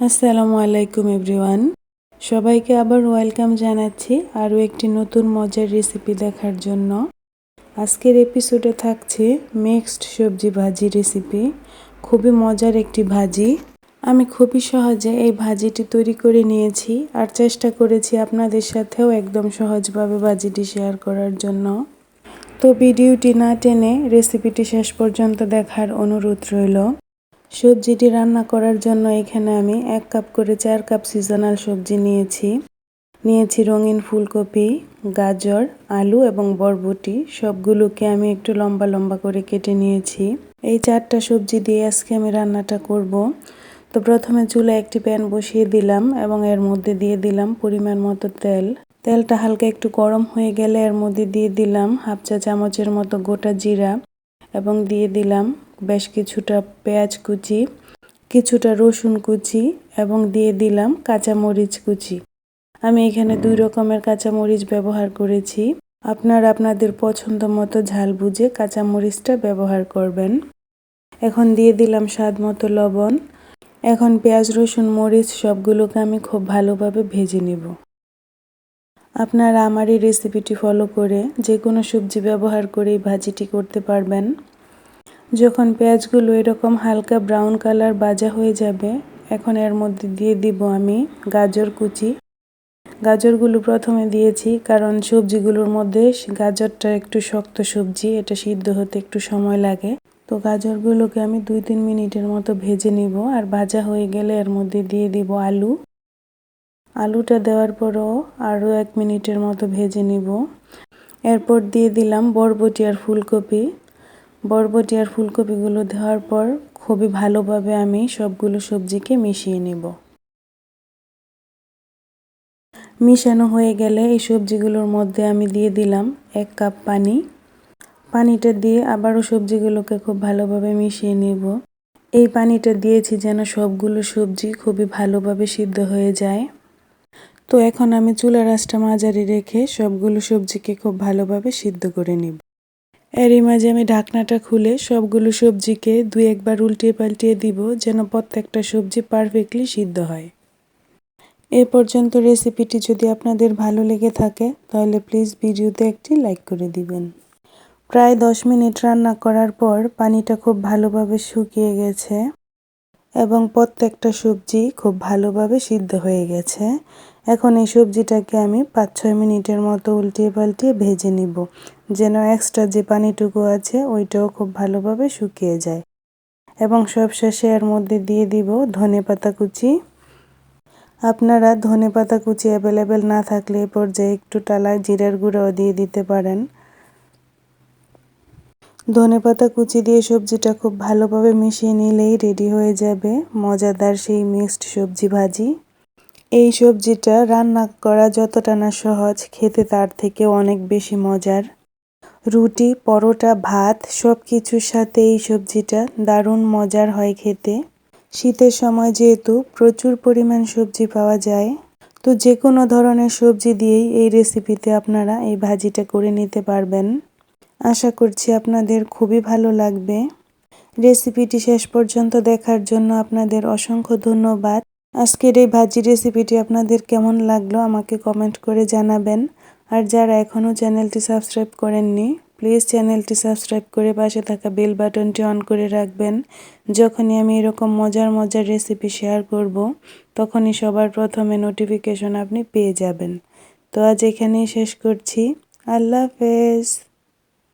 আসসালামু আলাইকুম এভরিওয়ান। সবাইকে আবার ওয়েলকাম জানাচ্ছি আরও একটি নতুন মজার রেসিপি দেখার জন্য। আজকের এপিসোডে থাকছে মিক্সড সবজি ভাজি রেসিপি। খুবই মজার একটি ভাজি। আমি খুবই সহজে এই ভাজিটি তৈরি করে নিয়েছি আর চেষ্টা করেছি আপনাদের সাথেও একদম সহজভাবে ভাজিটি শেয়ার করার জন্য। তো ভিডিওটি না টেনে রেসিপিটি শেষ পর্যন্ত দেখার অনুরোধ রইল। সবজিটি রান্না করার জন্য এখানে আমি এক কাপ করে চার কাপ সিজনাল সবজি নিয়েছি। নিয়েছি রঙিন ফুলকপি, গাজর, আলু এবং বরবটি। সবগুলোকে আমি একটু লম্বা লম্বা করে কেটে নিয়েছি। এই চারটা সবজি দিয়ে আজকে আমি রান্নাটা করব। তো প্রথমে চুলে একটি প্যান বসিয়ে দিলাম এবং এর মধ্যে দিয়ে দিলাম পরিমাণ মতো তেল। তেলটা হালকা একটু গরম হয়ে গেলে এর মধ্যে দিয়ে দিলাম হাফ চা চামচের মতো গোটা জিরা এবং দিয়ে দিলাম বেশ কিছুটা পেঁয়াজ কুচি, কিছুটা রসুন কুচি এবং দিয়ে দিলাম কাঁচামরিচ কুচি। আমি এখানে দুই রকমের কাঁচামরিচ ব্যবহার করেছি। আপনারা আপনাদের পছন্দ মতো ঝাল বুঝে কাঁচামরিচটা ব্যবহার করবেন। এখন দিয়ে দিলাম স্বাদ মতো লবণ। এখন পেঁয়াজ, রসুন, মরিচ সবগুলোকে আমি খুব ভালোভাবে ভেজে নেব। আপনারা আমার এই রেসিপিটি ফলো করে যে কোনো সবজি ব্যবহার করে এই ভাজিটি করতে পারবেন। যখন পেঁয়াজগুলো এরকম হালকা ব্রাউন কালার বাজা হয়ে যাবে, এখন এর মধ্যে দিয়ে দিব আমি গাজর কুচি। গাজরগুলো প্রথমে দিয়েছি কারণ সবজিগুলোর মধ্যে গাজরটা একটু শক্ত সবজি, এটা সিদ্ধ হতে একটু সময় লাগে। তো গাজরগুলোকে আমি দুই তিন মিনিটের মতো ভেজে নিব আর ভাজা হয়ে গেলে এর মধ্যে দিয়ে দিব আলু। আলুটা দেওয়ার পরও আরও এক মিনিটের মতো ভেজে নিব। এরপর দিয়ে দিলাম বরবটি আর ফুলকপি। বরবটি আর ফুলকপিগুলো দেওয়ার পর খুবই ভালোভাবে আমি সবগুলো সবজিকে মিশিয়ে নেব। মিশানো হয়ে গেলে এই সবজিগুলোর মধ্যে আমি দিয়ে দিলাম এক কাপ পানি। পানিটা দিয়ে আবারও সবজিগুলোকে খুব ভালোভাবে মিশিয়ে নেব। এই পানিটা দিয়েছি যেন সবগুলো সবজি খুবই ভালোভাবে সিদ্ধ হয়ে যায়। তো এখন আমি চুলা রাসটা মাঝারি রেখে সবগুলো সবজিকে খুব ভালোভাবে সিদ্ধ করে নিব। এরই মাঝে আমি ঢাকনাটা খুলে সবগুলো সবজিকে দুই একবার উল্টিয়ে পাল্টিয়ে দিব যেন প্রত্যেকটা সবজি পারফেক্টলি সিদ্ধ হয়। এ পর্যন্ত রেসিপিটি যদি আপনাদের ভালো লেগে থাকে, তাহলে প্লিজ ভিডিওতে একটি লাইক করে দিবেন। প্রায় দশ মিনিট রান্না করার পর পানিটা খুব ভালোভাবে শুকিয়ে গেছে এবং প্রত্যেকটা সবজি খুব ভালোভাবে সিদ্ধ হয়ে গেছে। এখন এই সবজিটাকে আমি পাঁচ ছয় মিনিটের মতো উল্টিয়ে পাল্টিয়ে ভেজে নিব। যেন এক্সট্রা যে পানিটুকু আছে, ওইটাও খুব ভালোভাবে শুকিয়ে যায়। এবং সব শেষে এর মধ্যে দিয়ে দিব ধনে পাতা কুচি। আপনারা ধনে পাতা কুচি অ্যাভেলেবেল না থাকলে এ পর্যায়ে একটু টালা জিরার গুঁড়াও দিয়ে দিতে পারেন। ধনে পাতা কুচি দিয়ে সবজিটা খুব ভালোভাবে মিশিয়ে নিলেই রেডি হয়ে যাবে। মজাদার সেই মিক্সড সবজি ভাজি। এই সবজিটা রান্না করা যতটা না সহজ, খেতে তার থেকে অনেক বেশি মজার। রুটি, পরোটা, ভাত সব কিছুর সাথে এই সবজিটা দারুণ মজার হয় খেতে। শীতের সময় যেহেতু প্রচুর পরিমাণ সবজি পাওয়া যায়, তো যে কোনো ধরনের সবজি দিয়েই এই রেসিপিতে আপনারা এই ভাজিটা করে নিতে পারবেন। আশা করছি আপনাদের খুবই ভালো লাগবে। রেসিপিটি শেষ পর্যন্ত দেখার জন্য আপনাদের অসংখ্য ধন্যবাদ। আজকের এই ভাজি রেসিপিটি আপনাদের কেমন লাগল আমাকে কমেন্ট করে জানাবেন। আর যারা এখনও চ্যানেলটি সাবস্ক্রাইব করেননি প্লিজ চ্যানেলটি সাবস্ক্রাইব করে পাশে থাকা বেল বাটনটি অন করে রাখবেন। যখনই আমি এরকম মজার মজার রেসিপি শেয়ার করব, তখনই সবার প্রথমে নোটিফিকেশন আপনি পেয়ে যাবেন। তো আজ এখানেই শেষ করছি। আল্লাহ হাফেজ।